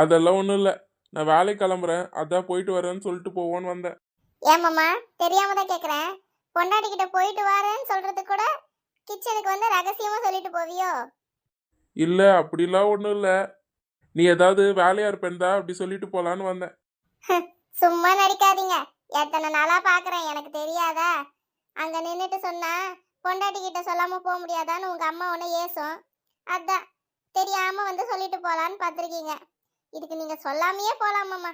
அதெல்லாம் ஒன்றும் இல்லை. நான் வேலைக்கு கிளம்புறேன். அதான் போயிட்டு வரேன்னு சொல்லிட்டு போவோன்னு வந்தேன். ஏன் மாமா? தெரியாம தான் கேக்குறேன். பொண்டாட்டி கிட்ட போயிட்டு வரேன்னு சொல்றது கூட கிச்சனுக்கு வந்து ரகசியமா சொல்லிட்டு போவியோ? இல்லை அப்படிலாம் ஒன்றும் இல்லை. நீ ஏதாவது வேலையாக இருப்பேன்டா அப்படி சொல்லிட்டு போகலான்னு வந்தேன். சும்மா நடிக்காதீங்க. எத்தனை நாளா பாக்குறேன் எனக்கு தெரியாதா? அங்க நின்னுட்டு சொன்னா பொண்டாட்டி கிட்ட சொல்லாம போக முடியாதான்னு உங்க அம்மா உன்னை ஏசும். அதான் தெரியாம வந்து சொல்லிட்டு போலான்னு பார்த்திருக்கீங்க. இதுக்கு நீங்க சொல்லாமையே போலாம் மாமா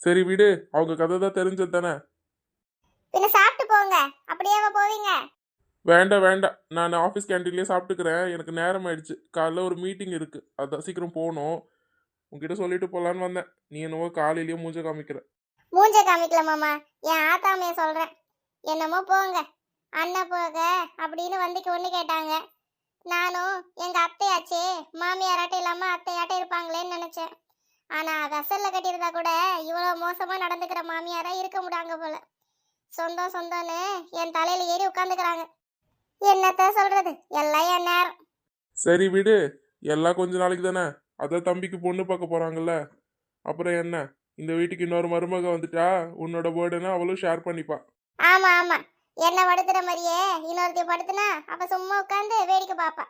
சரி விடு அவங்க கதை தான் தெரிஞ்சது தானே. பின்ன சாப்பிட்டு போங்க அப்படியேவா போவீங்க? வேண்டாம் வேண்டாம். நான் ஆஃபீஸ் கேன்டீன்லேயே சாப்பிட்டுக்கிறேன். எனக்கு நேரம் ஆயிடுச்சு. காலைல ஒரு மீட்டிங் இருக்கு. அதான் சீக்கிரம் போகணும். உங்ககிட்ட சொல்லிட்டு போகலான்னு வந்தேன். நீ என்னவோ காலையிலேயே மூஞ்ச காமிக்கிற. மூஞ்ச காமிக்கல மாமா என் ஆத்தாமைய சொல்றேன். என்னமோ போங்க. அண்ணன் போக அப்படின்னு வந்துக்கு ஒண்ணு கேட்டாங்க. நானும் எங்க அத்தையாச்சே மாமியாராட்டம் இல்லாம அத்தையாட்டம் இருப்பாங்களேன்னு நினைச்சேன். ஆனா வெசல்ல கட்டியிருந்தா கூட இவ்வளவு மோசமா நடந்துக்கிற மாமியாரா இருக்க முடியாங்க போல. சொந்தம் சொந்தம்னு என் தலையில ஏறி உட்காந்துக்கிறாங்க. என்னத்த சொல்றது? எல்லாம் என் நேரம். சரி விடு. எல்லாம் கொஞ்ச நாளைக்கு தானே? அதான் தம்பிக்கு பொண்ணு பார்க்க போறாங்கல்ல. அப்புறம் என்ன? இந்த வீட்டுக்கு இன்னொரு மருமக வந்துட்டா? உன்னோட பேர்டனை அவளும் ஷேர் பண்ணிப்பா. ஆமா ஆமா. என்ன படுத்துற மாதிரியே இன்னொருத்தி படுத்துனா அப்ப சும்மா உட்காந்து வேடிக்கை பாப்பா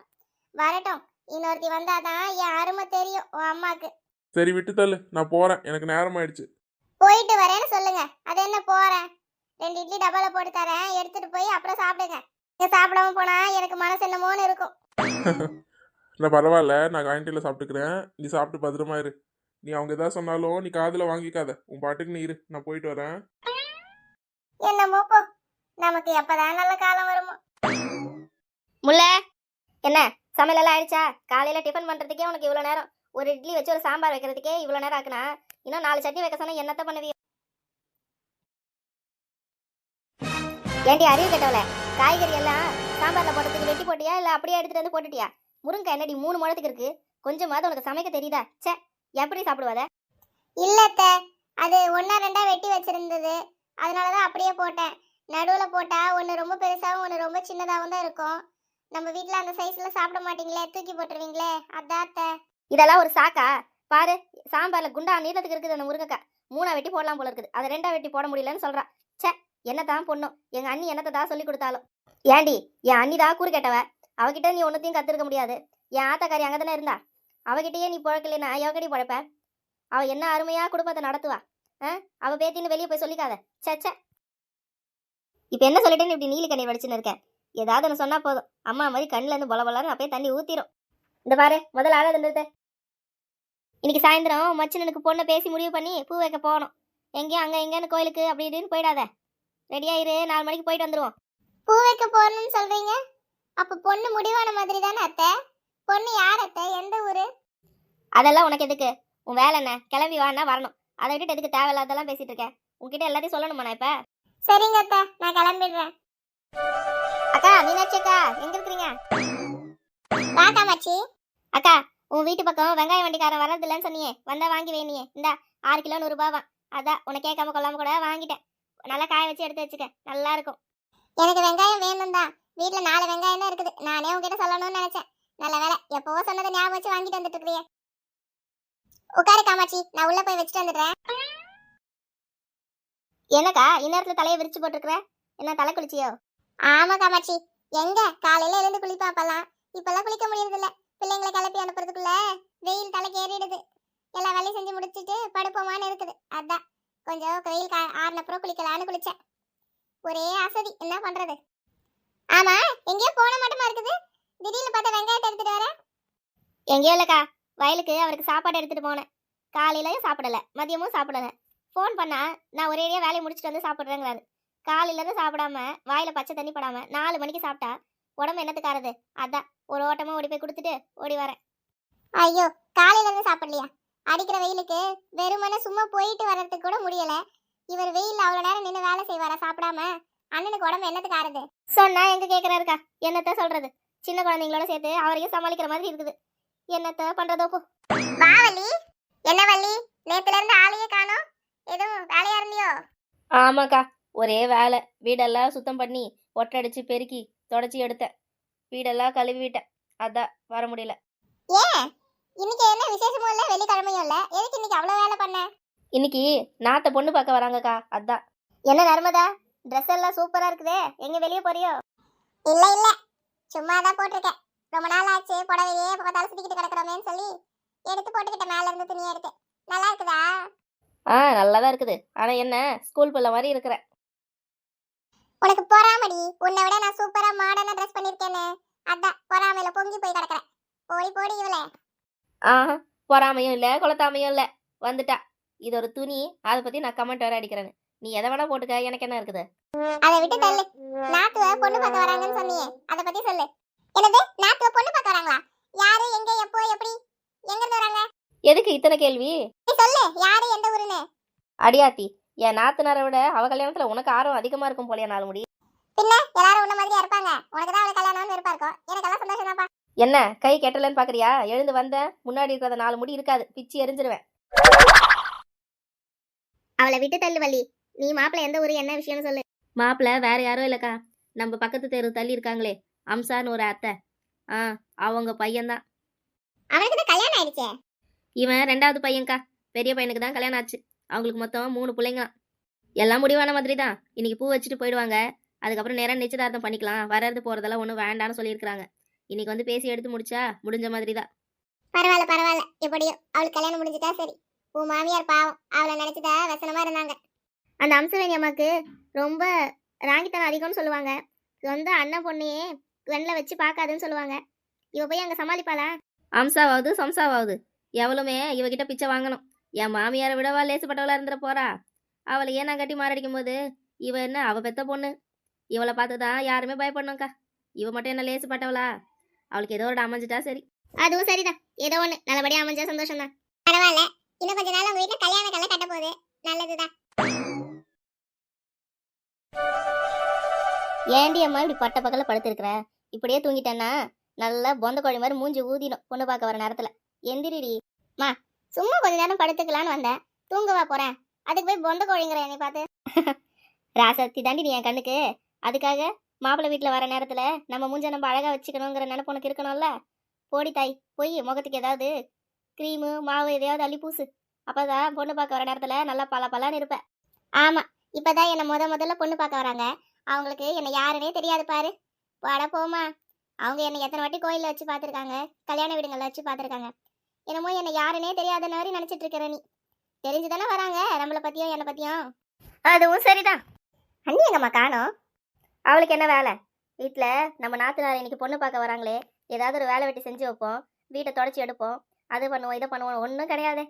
வரட்டும். இன்னொருத்தி வந்தாதான் என் அருமை தெரியும் உன் அம்மாக்கு. சரி விட்டு தள்ளு. நான் போறேன். எனக்கு நேரம் ஆயிடுச்சு போயிட்டு வரேன்னு சொல்லுங்க. அது என்ன போறேன் ரெண்டு இட்லி டப்பால போட்டு தரேன். எடுத்துட்டு போய் அப்புறம் சாப்பிடுங்க. நீங்க சாப்பிடாம போனா எனக்கு மனசு என்னமோன்னு இருக்கும். நான் பரவாயில்ல. நான் கேன்டீனில் சாப்பிட்டுக்கிறேன். நீ சாப்பிட்டு பத்திரமா இரு. நீ அவங்க எதாவது சொன்னாலும் நீ காதில் வாங்கிக்காத. உன் பாட்டுக்கு நீ இரு. நான் போயிட்டு வரேன். என்னமோ போ. நமக்கு எப்பதான் நல்ல காலம் வருமோ. முல்ல என்ன? சமையல் எல்லாம் ஆயிடுச்சா? காலையில டிஃபன் பண்றதுக்கே உனக்கு இவ்வளவு நேரம். ஒரு இட்லி வச்சு ஒரு சாம்பார் வைக்கிறதுக்கே இவ்வளோ நேரம் ஆக்குனா? இன்னும் நாலு சட்னி வைக்க சொன்னா என்னத்த பண்ணுவீங்க ஏண்டி அறிவு கேட்டவள காய்கறி எல்லாம் சாம்பாரில் போட்டதுக்கு வெட்டி போட்டியா? இல்லை அப்படியே எடுத்துட்டு வந்து போட்டுட்டியா? முருங்கை என்னடி மூணு முழத்துக்கு இருக்கு. கொஞ்சமாவது உனக்கு சமைக்க தெரியுதா? ச்சே எப்படி சாப்பிடுவாத இல்லத்த அது ஒன்னா ரெண்டா வெட்டி வச்சிருந்தது. அதனாலதான் அப்படியே போட்டேன். நடுவுல போட்டா ஒன்னு ரொம்ப பெருசாகவும் ஒன்னு ரொம்ப சின்னதாகவும் தான் இருக்கும். நம்ம வீட்ல அந்த சைஸ்ல சாப்பிட மாட்டீங்களே தூக்கி போட்டுருவீங்களே? அதான் இதெல்லாம் ஒரு சாக்கா. பாரு சாம்பார்ல குண்டா நீளத்துக்கு இருக்குது அந்த முருங்கக்காய். மூணா வெட்டி போடலாம் போல இருக்குது. அதை ரெண்டா வெட்டி போட முடியலன்னு சொல்றா. சே என்னதான் பொண்ணும். எங்க அண்ணி என்னத்தை தான் சொல்லி கொடுத்தாலும். ஏண்டி என் அண்ணி தான் கூறு கேட்டவ. அவகிட்ட நீ ஒன்னத்தையும் கத்துருக்க முடியாது. என் ஆத்தாக்காரி அங்கே தானே இருந்தா. அவகிட்டயே நீ பழக்கலைன்னா எவக்கடி புழப்ப அவ என்ன அருமையா குடும்பத்தை நடத்துவா? ஆ? அவ பேத்தின்னு வெளியே போய் சொல்லிக்காத. ச்சே ச்சே. இப்போ என்ன சொல்லிட்டேன்னு இப்படி நீலி கண்ணீர் வடிச்சுன்னு இருக்கேன் ஏதாவது ஒன்று சொன்னா போதும். அம்மா மாதிரி கண்ணுல இருந்து பொல பொலன்னு அப்படியே தண்ணி ஊத்திரும். இந்த பாரு முதல்ல ஆளாது நிறுத்த இன்னைக்கு சாயந்தரம் மச்சினனுக்கு பொண்ணை பேசி முடிவு பண்ணி பூ வைக்க போகணும். எங்கேயும் அங்கே எங்கேன்னு கோயிலுக்கு அப்படி இப்படின்னு போயிடாத. ரெடியா இரு நாலு மணிக்கு போயிட்டு வந்துருவோம். பூ வைக்க போறணும்னு சொல்றீங்க? அப்ப பொண்ணு முடிவான மாதிரி தானே அத்தை? பொண்ணு யார் அத்தை? எந்த ஊரு? அதெல்லாம் உனக்கு எதுக்கு? உன் வேலை என்ன? கிளம்பி வான்னா வரணும். அதை விட்டுட்டு எதுக்கு தேவையில்லாதெல்லாம் பேசிட்டு இருக்கேன் உன்கிட்ட எல்லாத்தையும் சொல்லணுமா நான் இப்ப? சரிங்க அத்தை நான் கிளம்பிடுறேன். அக்கா மீனாட்சி அக்கா எங்க இருக்கிறீங்க? வாக்கா மச்சி. அக்கா உன் வீட்டு பக்கம் வெங்காய வண்டிக்காரன் வர்றது இல்லைன்னு சொன்னியே. வந்தா வாங்கி வேணியே இந்தா ஆறு கிலோ நூறுரூபாவா அதான் உனக்கு கேட்காம கொள்ளாம கூட வாங்கிட்டேன். நல்லா காய வச்சு எடுத்து வச்சுக்க. நல்லா இருக்கும் எனக்கு வெங்காயம் வேணும் தான் வீட்ல நாலு வெங்காயம் தான் இருக்குது. நானே உங்ககிட்ட சொல்லணும்னு நினைச்சேன். நல்ல வேலை எப்பவோ சொன்னதை ஞாபகம் வச்சு வாங்கிட்டு வந்துட்டு இருக்கிறியே உட்காரு காமாட்சி நான் உள்ள போய் வச்சுட்டு வந்துடுறேன். என்னக்கா இந்நேரத்துல தலையை விரிச்சு போட்டிருக்கிற? என்ன தலை குளிச்சியோ? ஆமா காமாட்சி எங்க? காலையில எழுந்து குளிப்பா அப்பெல்லாம் இப்பெல்லாம் குளிக்க முடியறது இல்ல பிள்ளைங்களை கிளப்பி அனுப்புறதுக்குள்ள வெயில் தலைக்கு ஏறிடுது. எல்லா வேலையும் செஞ்சு முடிச்சிட்டு படுப்போமான்னு இருக்குது. அதான். கொஞ்சம் வெயில் கா ஆறுனப்புறம் குளிக்கலான்னு குளிச்சேன். ஒரே அசதி. என்ன பண்றது? ஆமா எங்கேயோ போன மட்டுமா இருக்குது? திடீர்னு பார்த்தா வெங்காயத்தை எடுத்துட்டு வரேன் எங்கேயோ இல்லக்கா. வயலுக்கு அவருக்கு சாப்பாடு எடுத்துட்டு போனேன். காலையிலயும் சாப்பிடல. மதியமும் சாப்பிடல. ஃபோன் பண்ணா நான் ஒரேடியா வேலையை முடிச்சுட்டு வந்து சாப்பிட்றேங்கிறாரு. காலையில இருந்து சாப்பிடாம வாயில பச்சை தண்ணி படாம நாலு மணிக்கு சாப்பிட்டா உடம்பு என்னத்துக்காரது அதான் ஒரு ஓட்டமா ஓடி போய் கொடுத்துட்டு ஓடி வரேன். ஐயோ காலையில இருந்து சாப்பிடலையா? அடிக்கிற வெயிலுக்கு வெறுமனே சும்மா போயிட்டு வர்றதுக்கு கூட முடியல. இவர் வெயில்ல அவ்வளவு நேரம் நின்று வேலை செய்வாரா சாப்பிடாம? அண்ணனுக்கு உடம்பு என்னத்துக்கு ஆறுது சொன்னா எங்க கேக்குறாருக்கா? என்னத்த சொல்றது? சின்ன குழந்தைங்களோட சேர்த்து அவரையும் சமாளிக்கிற மாதிரி இருக்குது. என்னத்த பண்றதோ போ. பாவலி என்ன வள்ளி? நேத்துல இருந்து ஆளையே காணோம். எதுவும் வேலையா இருந்தியோ? ஆமாக்கா ஒரே வேலை. வீடெல்லாம் சுத்தம் பண்ணி ஒட்டடிச்சு பெருக்கி தொடச்சி எடுத்தேன். வீடெல்லாம் கழுவி விட்டேன் அதான் வர முடியல. ஏன்? இன்னைக்கு விசேஷமும் இல்ல வெள்ளிக்கிழமையும் இல்ல? எதுக்கு இன்னைக்கு அவ்வளவு வேலை பண்ண? இன்னைக்கு நாத்த பொண்ணு பார்க்க வராங்கக்கா. அதான். என்ன நர்மதா? ட்ரெஸ் எல்லாம் சூப்பரா இருக்குதே. எங்க வெளியே போறியோ? இல்ல இல்ல. சும்மா தான் போட்டிருக்கேன். ரொம்ப நாள் ஆச்சு. புடவையே இப்ப பார்த்தாலும் சுத்திக்கிட்டு கிடக்குறோமேன்னு சொல்லி எடுத்து போட்டுக்கிட்ட மேல இருந்து துணியை எடுத்து. நல்லா இருக்குதா? ஆ நல்லா தான் இருக்குது. ஆனா என்ன? ஸ்கூல் பிள்ளை மாதிரி இருக்கிற உனக்கு பொறாமடி. உன்னை விட நான் சூப்பரா மாடர்னா ட்ரெஸ் பண்ணிருக்கேன்னு அதான் பொறாமையில பொங்கி போய் கிடக்குறேன். போடி போடி இவளே. ஆஹா பொறாமையும் இல்ல குளத்தாமையும் இல்ல. வந்துட்டா. இது ஒரு துணி அதை பத்தி நான் கமெண்ட் வேற அடிக்கிறேன்னு. நீ எதை வேணா போட்டுக்க எனக்கு என்ன இருக்குது? அதை விட்டு தள்ளு. நாத்துவ பொண்ணு பார்க்க வராங்கன்னு சொன்னியே. அதை பத்தி சொல்லு. என்னது? நாத்துவ பொண்ணு பார்க்க வராங்களா? யாரு எங்க எப்போ எப்படி? எங்க இருந்து வராங்க? எதுக்கு இத்தனை கேள்வி? நீ சொல்லு யாரு எந்த ஊருன்னு? அடியாத்தி. என் நாத்தனாரை விட அவ கல்யாணத்துல உனக்கு ஆர்வம் அதிகமா இருக்கும் போலியா நாலு முடி பின்ன எல்லாரும் உன்ன மாதிரியா இருப்பாங்க. உனக்கு தான் அவளுக்கு கல்யாணம்னு விருப்பம் இருக்கும். எனக்கெல்லாம் சந்தோஷம் தான்ப்பா என்ன கை கெட்டலன்னு பாக்குறியா? எழுந்து வந்த முன்னாடி இருக்கிறத நாலு முடி இருக்காது. பிச்சு எரிஞ்சிருவேன். அவளை விட்டு தள்ளு வள்ளி. நீ மாப்பிள்ள எந்த ஊரு என்ன விஷயம்னு சொல்லு. மாப்பிள்ள வேற யாரும் இல்லக்கா. நம்ம பக்கத்து தெரு தள்ளி இருக்காங்களே. அம்சான்னு ஒரு அத்தை. ஆ அவங்க பையன்தான். அவனுக்கு தான் கல்யாணம் ஆயிடுச்சே. இவன் ரெண்டாவது பையன்க்கா. பெரிய பையனுக்கு தான் கல்யாணம் ஆச்சு. அவங்களுக்கு மொத்தம் மூணு பிள்ளைங்களாம். எல்லாம் முடிவான மாதிரி தான் இன்னைக்கு பூ வச்சுட்டு போயிடுவாங்க. அதுக்கப்புறம் நேரம் நிச்சயதார்த்தம் பண்ணிக்கலாம். வர்றது போறதெல்லாம் ஒன்றும் வேண்டாம்னு சொல்லியிருக்காங்க இன்னைக்கு வந்து பேசி எடுத்து முடிச்சா முடிஞ்ச மாதிரி தான் பரவாயில்ல பரவாயில்ல. எப்படியோ அவளுக்கு கல்யாணம் முடிஞ்சுட்டா சரி. உன் மாமியார் பாவம். அவளை நினைச்சுதா வசனமா இருந்தாங்க. அந்த அம்சவேணி அம்மாக்கு ரொம்ப ராங்கித்தனம் அதிகம்னு சொல்லுவாங்க. சொந்த அண்ணன் பொண்ணையே கண்ணில் வச்சு பார்க்காதுன்னு சொல்லுவாங்க. இவ போய் அங்கே சமாளிப்பாளா? அம்சாவாவது சம்சாவாவது. எவளுமே இவகிட்ட பிச்சை வாங்கணும். என் மாமியாரை விடவா லேசுப்பட்டவளா இருந்துட போறா? அவளை ஏன் நான் கட்டி மாரடிக்கும் போது இவ என்ன அவ பெத்த பொண்ணு? இவளை பார்த்து தான் யாருமே பயப்படணும்க்கா. இவ மட்டும் என்ன லேசுப்பட்டவளா? அவளுக்கு ஏதோ ஒரு அமைஞ்சிட்டா சரி. அதுவும் சரிதான் ஏதோ ஒண்ணு. நல்லபடியா அமைஞ்சா சந்தோஷம் தான் பரவாயில்ல. இன்னும் கொஞ்ச நாள் உங்க வீட்டுல கல்யாண கலை கட்ட போகுது. நல்லதுதான். ஏண்டி அம்மா இப்படி பட்ட பக்கத்தில் படுத்திருக்கிற? இப்படியே தூங்கிட்டேன்னா நல்லா பொந்த கோழி மாதிரி மூஞ்சி ஊதிடும் பொண்ணு பார்க்க வர நேரத்தில். எந்திரிடி. சும்மா கொஞ்ச நேரம் படுத்துக்கலான்னு வந்தேன். தூங்கவா போறேன். அதுக்கு போய் பொந்த கோழிங்கிற என்னை பார்த்து. ராசத்தி தாண்டி நீ என் கண்ணுக்கு. அதுக்காக மாப்பிள்ளை வீட்டில் வர நேரத்தில் நம்ம மூஞ்ச நம்ம அழகாக வச்சுக்கணுங்கிற நினைப்பு உனக்கு இருக்கணும்ல? போடி தாய் போய் முகத்துக்கு ஏதாவது க்ரீமு மாவு எதையாவது அள்ளி பூசு. அப்பதான் பொண்ணு பார்க்க வர நேரத்தில் நல்லா பல பலான்னு இருப்ப. ஆமா இப்பதான் என்னை முத முதல்ல பொண்ணு பார்க்க வராங்க. அவங்களுக்கு என்னை யாருன்னே தெரியாது பாரு. வாடா போமா அவங்க என்னை எத்தனை வாட்டி கோயிலில் வச்சு பார்த்துருக்காங்க. கல்யாண வீடுங்களில் வச்சு பார்த்துருக்காங்க. என்னமோ என்னை யாருன்னே தெரியாத மாதிரி நினைச்சிட்டு இருக்கிற நீ. தெரிஞ்சுதானே வராங்க நம்மளை பத்தியும் என்னை பத்தியும். அதுவும் சரிதான். அண்ணி எங்கம்மா காணோம்? அவளுக்கு என்ன வேலை? வீட்டில் நம்ம நாத்தனார் இன்னைக்கு பொண்ணு பார்க்க வராங்களே ஏதாவது ஒரு வேலை வெட்டி செஞ்சு வைப்போம் வீட்டை தொடச்சி எடுப்போம் அது பண்ணுவோம் இதை பண்ணுவோம் ஒன்றும் கிடையாது.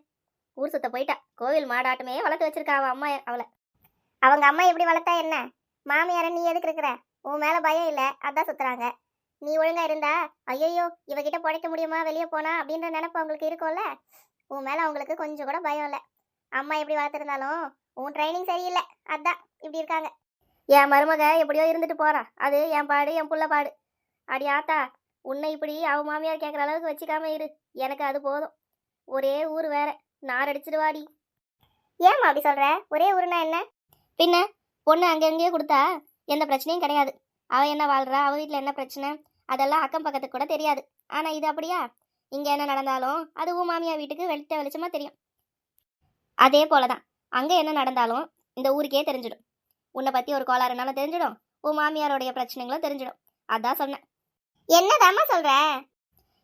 ஊர் சுத்த போயிட்டா. கோவில் மாடாட்டமே வளர்த்து வச்சிருக்கா அவள் அம்மா அவளை. அவங்க அம்மா எப்படி வளர்த்தா என்ன? மாமியார நீ எதுக்கு இருக்கிற? உன் மேல பயம் இல்ல அதான் சுத்துறாங்க. நீ ஒழுங்கா இருந்தா? ஐயோ இவகிட்ட பிழைக்க முடியுமா? வெளியே போனா? அப்படின்ற நினைப்பு அவங்களுக்கு இருக்கும்ல? உன் மேல அவங்களுக்கு கொஞ்சம் கூட பயம் இல்லை. அம்மா எப்படி வளர்த்துருந்தாலும் உன் ட்ரைனிங் சரியில்லை. அதான் இப்படி இருக்காங்க. என் மருமக எப்படியோ இருந்துட்டு போறா. அது என் பாடு என் புள்ள பாடு. அடி ஆத்தா உன்னை இப்படி அவ மாமியார் கேட்குற அளவுக்கு வச்சுக்காம இரு. எனக்கு அது போதும். ஒரே ஊர் வேற. நார் அடிச்சிடுவாடி ஏம்மா அப்படி சொல்ற? ஒரே ஊருனா என்ன? பின்ன பொண்ணு அங்கங்கேயே கொடுத்தா எந்த பிரச்சனையும் கிடையாது. அவ என்ன வாழ்றா? அவ வீட்டில் என்ன பிரச்சனை? அதெல்லாம் அக்கம் பக்கத்துக்கு கூட தெரியாது. ஆனா இது அப்படியா? இங்க என்ன நடந்தாலும் அது மாமியா மாமியார் வீட்டுக்கு வெளிச்ச வெளிச்சமா தெரியும். அதே போலதான். அங்க என்ன நடந்தாலும் இந்த ஊருக்கே தெரிஞ்சிடும். உன்னை பத்தி ஒரு கோளாறுனாலும் தெரிஞ்சிடும்? உன் மாமியாரோடைய பிரச்சனைகளும் தெரிஞ்சிடும். அதான் சொன்னேன். என்னதாம்மா சொல்ற?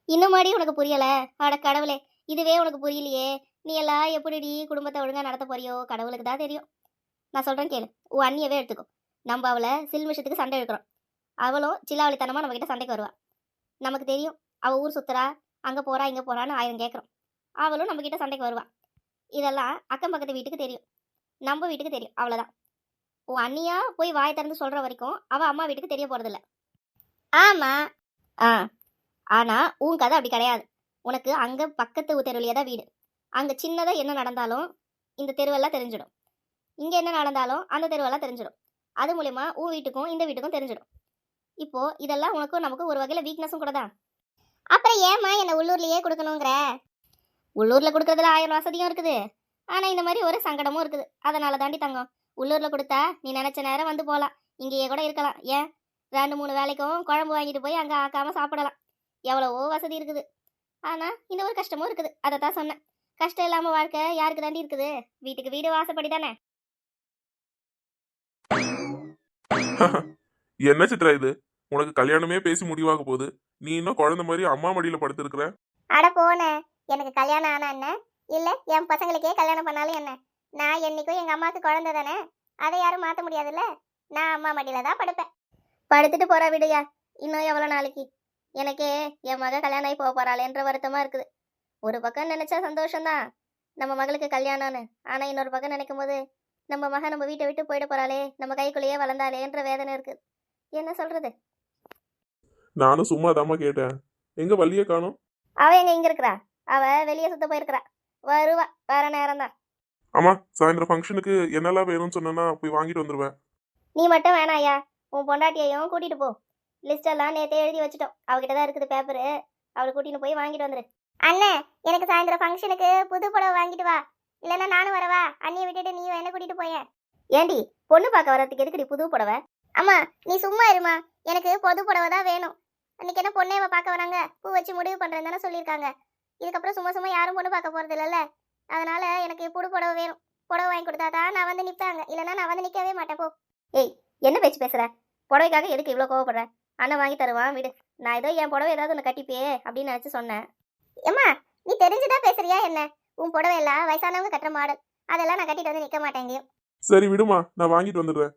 இன்னும் மாதிரி உனக்கு புரியல? அட கடவுளே இதுவே உனக்கு புரியலையே. நீ எல்லாம் எப்படிடி குடும்பத்தை ஒழுங்கா நடத்த போறியோ? கடவுளுக்கு தான் தெரியும். நான் சொல்கிறேன் கேளு. உன் அண்ணியவே எடுத்துக்கோ. நம்ம அவளை சில்மிஷத்துக்கு சண்டை எடுக்கிறோம். அவளும் சில்லாவளித்தனமா நம்ம கிட்ட சண்டைக்கு வருவா. நமக்கு தெரியும் அவ ஊர் சுத்துறா அங்க போறா இங்க போறான்னு ஆயிரம் கேட்குறோம் அவளும் நம்ம கிட்ட சண்டைக்கு வருவா. இதெல்லாம் அக்கம் பக்கத்து வீட்டுக்கு தெரியும். நம்ம வீட்டுக்கு தெரியும் அவ்வளவுதான். உன் அண்ணியா போய் வாய் திறந்து சொல்ற வரைக்கும் அவ அம்மா வீட்டுக்கு தெரிய போறதில்ல. ஆமா. ஆ. ஆனா உன் கதை அப்படி கிடையாது. உனக்கு அங்க பக்கத்து தெருவிலேயே தான் வீடு. அங்க சின்னதா என்ன நடந்தாலும் இந்த தெருவெல்லாம் தெரிஞ்சிடும். இங்க என்ன நடந்தாலும் அந்த தெருவெல்லாம் தெரிஞ்சிடும். அது மூலியமா உன் வீட்டுக்கும் இந்த வீட்டுக்கும் தெரிஞ்சிடும். இப்போ இதெல்லாம் உனக்கும் நமக்கும் ஒரு வகையில் வீக்னஸும் கூட தான் அப்புறம் ஏம்மா என்னை உள்ளூர்லேயே கொடுக்கணுங்கிற? உள்ளூர்ல கொடுக்கறதுல ஆயிரம் வசதியும் இருக்குது. ஆனா இந்த மாதிரி ஒரு சங்கடமும் இருக்குது. அதனால தாண்டி தங்கம். உள்ளூரில் கொடுத்தா நீ நினச்ச நேரம் வந்து போகலாம் இங்கேயே கூட இருக்கலாம். ஏன்? ரெண்டு மூணு வேலைக்கும் குழம்பு வாங்கிட்டு போய் அங்கே ஆக்காம சாப்பிடலாம். எவ்வளவோ வசதி இருக்குது. ஆனா இந்த ஒரு கஷ்டமும் இருக்குது. அதை தான் சொன்னேன். கஷ்டம் இல்லாமல் வாழ்க்கை யாருக்கு தாண்டி இருக்குது? வீட்டுக்கு வீடு வாசப்படி தானே என்ன சித்ரா இது? உனக்கு கல்யாணமே பேசி முடிவாக போகுது. நீ இன்னும் குழந்தை மாதிரி அம்மா மடியில படுத்திருக்கிற? அட போனேன் எனக்கு கல்யாணம் ஆனா என்ன? இல்ல என் பசங்களுக்கே கல்யாணம் பண்ணாலும் என்ன? நான் என்னைக்கும் எங்க அம்மாவுக்கு குழந்தை தானே? அதை யாரும் மாத்த முடியாதுல்ல? நான் அம்மா மடியில தான் படுப்பேன். படுத்துட்டு போறா விடுயா. இன்னும் எவ்வளவு நாளைக்கு? எனக்கே என் மக கல்யாணம் ஆகி போக போறாளேன்ற வருத்தமா இருக்குது. ஒரு பக்கம் நினைச்சா சந்தோஷம்தான். நம்ம மகளுக்கு கல்யாணம்னு. ஆனா இன்னொரு பக்கம் நினைக்கும் போது நம்ம மக நம்ம வீட்டை விட்டு போயிட போறாளே. நம்ம கைக்குள்ளேயே வளர்ந்தாளேன்ற வேதனை இருக்கு. என்ன சொல்றது? நானும் சும்மா தாம்மா கேட்டேன். எங்க வள்ளிய காணும்? அவ எங்க இங்க இருக்கிறா? அவ வெளியே சுத்த போயிருக்கிறா. வருவா. வேற நேரம் தான் ஆமா சாயந்தரம் ஃபங்க்ஷனுக்கு என்னெல்லாம் வேணும்னு சொன்னா போய் வாங்கிட்டு வந்துருவேன். நீ மட்டும் வேணாயா உன் பொண்டாட்டியையும் கூட்டிட்டு போ. லிஸ்ட் எல்லாம் நேத்தே எழுதி வச்சுட்டோம். அவகிட்ட தான் இருக்குது பேப்பரு அவளை கூட்டிட்டு போய் வாங்கிட்டு வந்துரு. அண்ணே எனக்கு சாயந்தரம் ஃபங்க்ஷனுக்கு புது புடவை வாங்கிட்டு வா. இல்லைன்னா நானும் வரவா? அண்ணியை விட்டுட்டு நீ என்ன கூட்டிட்டு போயேன் ஏண்டி பொண்ணு பார்க்க வரதுக்கு எதுக்குடி புது புடவை? அம்மா நீ சும்மா இருமா. எனக்கு பொது புடவை தான் வேணும். அன்னைக்கு என்ன பொண்ணேவ பார்க்க வராங்க? பூ வச்சு முடிவு பண்றேன்னு தானே சொல்லியிருக்காங்க. இதுக்கப்புறம் சும்மா சும்மா யாரும் பொண்ணு பார்க்க போறது இல்லைல்ல. அதனால எனக்கு புது புடவை வேணும். புடவை வாங்கி கொடுத்தா தான் நான் வந்து நிற்பாங்க இல்லைன்னா நான் வந்து நிற்கவே மாட்டேன். போ. என்ன பேச்சு பேசுற? புடவைக்காக எதுக்கு இவ்வளோ கோவப்படுற? அண்ணன் வாங்கி தருவான் விடு. நான் ஏதோ என் புடவை ஏதாவது ஒன்று கட்டிப்பியே அப்படின்னு நினச்சி சொன்னேன். ஏம்மா நீ தெரிஞ்சுதான் பேசுறியா என்ன? உன் புடவை எல்லாம் வயசானவங்க கட்டுற மாடல் அதெல்லாம் நான் கட்டிட்டு வந்து நிற்க மாட்டேன் எங்கேயும் சரி விடுமா. நான் வாங்கிட்டு வந்துடுறேன்.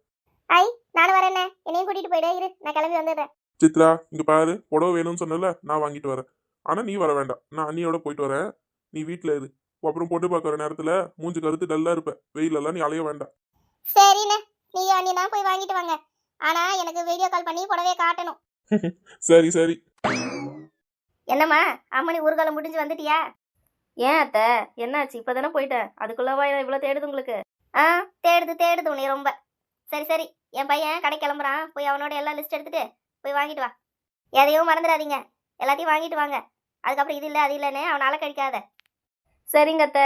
ஐ நானும் வரேனே என்னையும் கூட்டிட்டு போயிடு இரு. நான் கிளம்பி வந்துடுறேன். சித்ரா இங்க பாரு புடவை வேணும்னு சொன்னல நான் வாங்கிட்டு வரேன். ஆனா நீ வர வேண்டாம். நான் அண்ணியோட போயிட்டு வரேன். நீ வீட்ல இரு. அப்புறம் பொண்ணு பார்க்க வர நேரத்துல மூஞ்சி கருத்து டல்லா இருப்ப. வெயிலெல்லாம் நீ அலைய வேண்டாம். சரிண்ணே. நீ அண்ணி தான் போய் வாங்கிட்டு வாங்க. ஆனா எனக்கு வீடியோ கால் பண்ணி புடவைய காட்டணும். சரி சரி. என்னம்மா அம்மனி ஊர்காலம் முடிஞ்சு வந்துட்டியா? ஏன் அத்தை? என்னாச்சு? இப்பதானே போயிட்டேன். அதுக்குள்ளவா இவ்வளோ தேடுது உங்களுக்கு? ஆ தேடுது தேடுது உன்னை ரொம்ப. சரி சரி. என் பையன் கடை கிளம்புறான். போய் அவனோட எல்லாம் லிஸ்ட் எடுத்துட்டு போய் வாங்கிட்டு வா. எதையும் மறந்துடாதீங்க. எல்லாத்தையும் வாங்கிட்டு வாங்க. அதுக்கப்புறம் இது இல்லை அது இல்லைன்னு அவனால் கழிக்காத. சரிங்க அத்தை.